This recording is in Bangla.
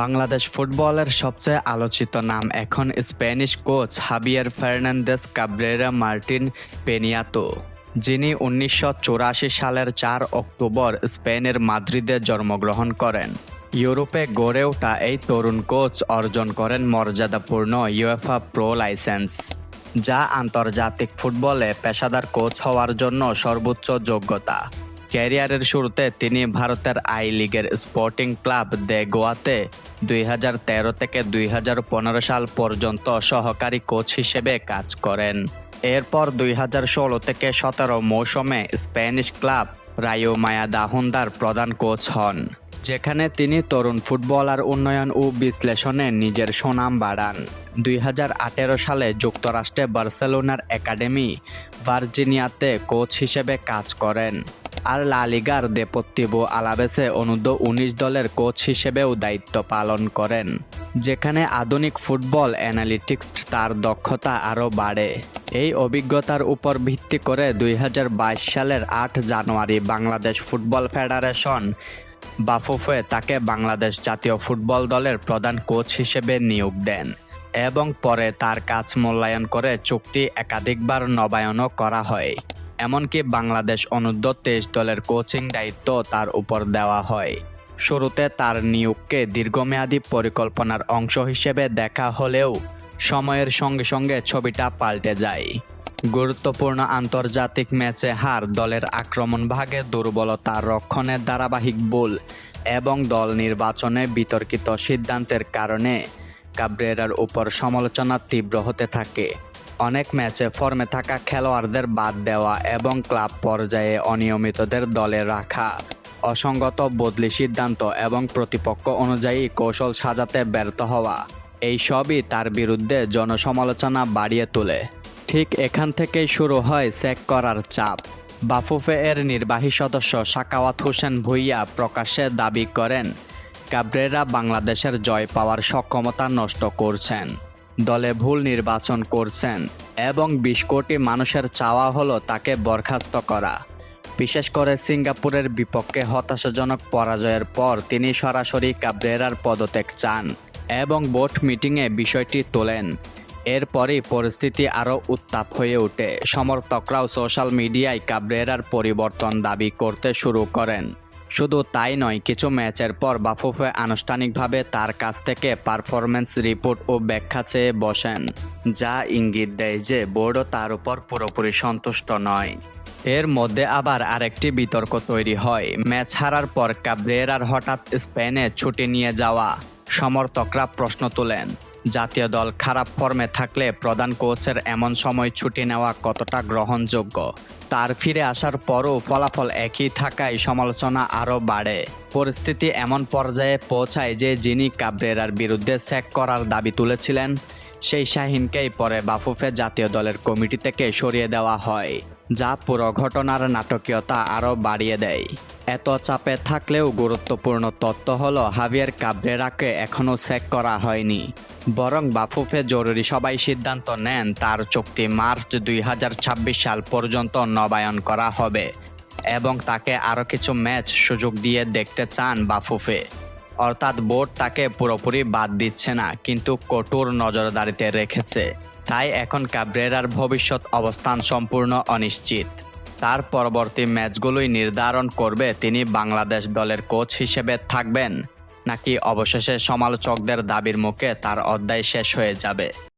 বাংলাদেশ ফুটবলের সবচেয়ে আলোচিত নাম এখন Spanish coach Javier Fernandez Cabrera Martin Penato, যিনি উনিশশো চুরাশি সালের চার অক্টোবর স্পেনের মাদ্রিদে জন্মগ্রহণ করেন। ইউরোপে গড়ে ওঠা এই তরুণ কোচ অর্জন করেন মর্যাদাপূর্ণ ইউএফা প্রো লাইসেন্স যা আন্তর্জাতিক ফুটবলে পেশাদার কোচ হওয়ার জন্য সর্বোচ্চ যোগ্যতা। ক্যারিয়ারের শুরুতে তিনি ভারতের আই লিগের স্পোর্টিং ক্লাব দে গোয়াতে দুই হাজার তেরো থেকে দুই হাজার পনেরো সাল পর্যন্ত সহকারী কোচ হিসেবে কাজ করেন। এরপর দুই হাজার ষোলো থেকে সতেরো মৌসুমে স্প্যানিশ ক্লাব রায়ো মায়া দাহুন্দার প্রধান কোচ হন, যেখানে তিনি তরুণ ফুটবলার উন্নয়ন ও বিশ্লেষণে নিজের সুনাম বাড়ান। দুই হাজার আঠেরো সালে যুক্তরাষ্ট্রে বার্সেলোনার একাডেমি ভার্জিনিয়াতে কোচ হিসেবে কাজ করেন। আর লা লিগার দেপত্তিবো আলাবেসে অনূর্ধ্ব উনিশ দলের কোচ হিসেবেও দায়িত্ব পালন করেন, যেখানে আধুনিক ফুটবল অ্যানালিটিক্স তার দক্ষতা আরও বাড়ে। এই অভিজ্ঞতার উপর ভিত্তি করে দুই হাজার বাইশ সালের আট জানুয়ারি বাংলাদেশ ফুটবল ফেডারেশন বাফুফে তাকে বাংলাদেশ জাতীয় ফুটবল দলের প্রধান কোচ হিসেবে নিয়োগ দেন এবং পরে তার কাজ মূল্যায়ন করে চুক্তি একাধিকবার নবায়নও করা হয়। এমনকি বাংলাদেশ অনূর্ধ্ব তেইশ দলের কোচিং দায়িত্ব তার উপর দেওয়া হয়। শুরুতে তার নিয়োগকে দীর্ঘমেয়াদী পরিকল্পনার অংশ হিসেবে দেখা হলেও সময়ের সঙ্গে সঙ্গে ছবিটা পাল্টে যায়। গুরুত্বপূর্ণ আন্তর্জাতিক ম্যাচে হার, দলের আক্রমণ ভাগে দুর্বলতা রক্ষণের ধারাবাহিক ভুল এবং দল নির্বাচনে বিতর্কিত সিদ্ধান্তের কারণে কাব্রেরার উপর সমালোচনা তীব্র হতে থাকে। অনেক ম্যাচে ফর্মে থাকা খেলোয়াড়দের বাদ দেওয়া এবং ক্লাব পর্যায়ে অনিয়মিতদের দলে রাখা, অসঙ্গত বদলি সিদ্ধান্ত এবং প্রতিপক্ষ অনুযায়ী কৌশল সাজাতে ব্যর্থ হওয়া, এই সবই তার বিরুদ্ধে জনসমালোচনা বাড়িয়ে তোলে। ঠিক এখান থেকেই শুরু হয় চেক করার চাপ। বাফুফে এর নির্বাহী সদস্য সাকাওয়াত হোসেন ভুইয়া প্রকাশ্যে দাবি করেন কাবরেরা বাংলাদেশের জয় পাওয়ার সক্ষমতা নষ্ট করছেন। দলে ভুল নির্বাচন করছেন এবং বিশ কোটি মানুষের চাওয়া হলো তাকে বরখাস্ত করা। বিশেষ করে সিঙ্গাপুরের বিপক্ষে হতাশাজনক পরাজয়ের পর তিনি সরাসরি কাবরেরার পদত্যাগ চান এবং বোর্ড মিটিংয়ে বিষয়টি তোলেন। এরপরই পরিস্থিতি আরও উত্তাপ হয়ে ওঠে। সমর্থকরাও সোশ্যাল মিডিয়ায় কাবরেরার পরিবর্তন দাবি করতে শুরু করেন। শুধু তাই নয়, কিছু ম্যাচের পর বাফুফে আনুষ্ঠানিকভাবে তার কাছ থেকে পারফরমেন্স রিপোর্ট ও ব্যাখ্যা চেয়ে বসেন, যা ইঙ্গিত দেয় যে বোর্ডও তার উপর পুরোপুরি সন্তুষ্ট নয়। এর মধ্যে আবার আরেকটি বিতর্ক তৈরি হয়, ম্যাচ হারার পর কাবরেরার হঠাৎ স্পেনে ছুটি নিয়ে যাওয়া। সমর্থকরা প্রশ্ন তোলেন জাতীয় দল খারাপ ফর্মে থাকলে প্রধান কোচের এমন সময় ছুটি নেওয়া কতটা গ্রহণযোগ্য? তার ফিরে আসার পরও ফলাফল একই থাকায় সমালোচনা আরও বাড়ে। পরিস্থিতি এমন পর্যায়ে পৌঁছায় যে যিনি কাবরেরার বিরুদ্ধে স্যাক করার দাবি তুলেছিলেন, সেই শাহিনকেই পরে বাফুফে জাতীয় দলের কমিটি থেকে সরিয়ে দেওয়া হয়। যা পুরো ঘটনার নাটকীয়তা আরও বাড়িয়ে দেয়। এত চাপে থাকলেও গুরুত্বপূর্ণ তত্ত্ব হলো হাভিয়ার কাবরেরাকে এখনও চেক করা হয়নি। বরং বাফুফে জরুরি সবাই সিদ্ধান্ত নেন, তার চুক্তি মার্চ দুই হাজার ছাব্বিশ সাল পর্যন্ত নবায়ন করা হবে এবং তাকে আরও কিছু ম্যাচ সুযোগ দিয়ে দেখতে চান বাফুফে। অর্থাৎ বোর্ড তাকে পুরোপুরি বাদ দিচ্ছে না, কিন্তু কঠোর নজরদারিতে রেখেছে। তাই এখন কাব্রেরার ভবিষ্যৎ অবস্থান সম্পূর্ণ অনিশ্চিত। তার পরবর্তী ম্যাচগুলোই নির্ধারণ করবে তিনি বাংলাদেশ দলের কোচ হিসেবে থাকবেন, নাকি অবশেষে সমালোচকদের দাবির মুখে তার অধ্যায় শেষ হয়ে যাবে।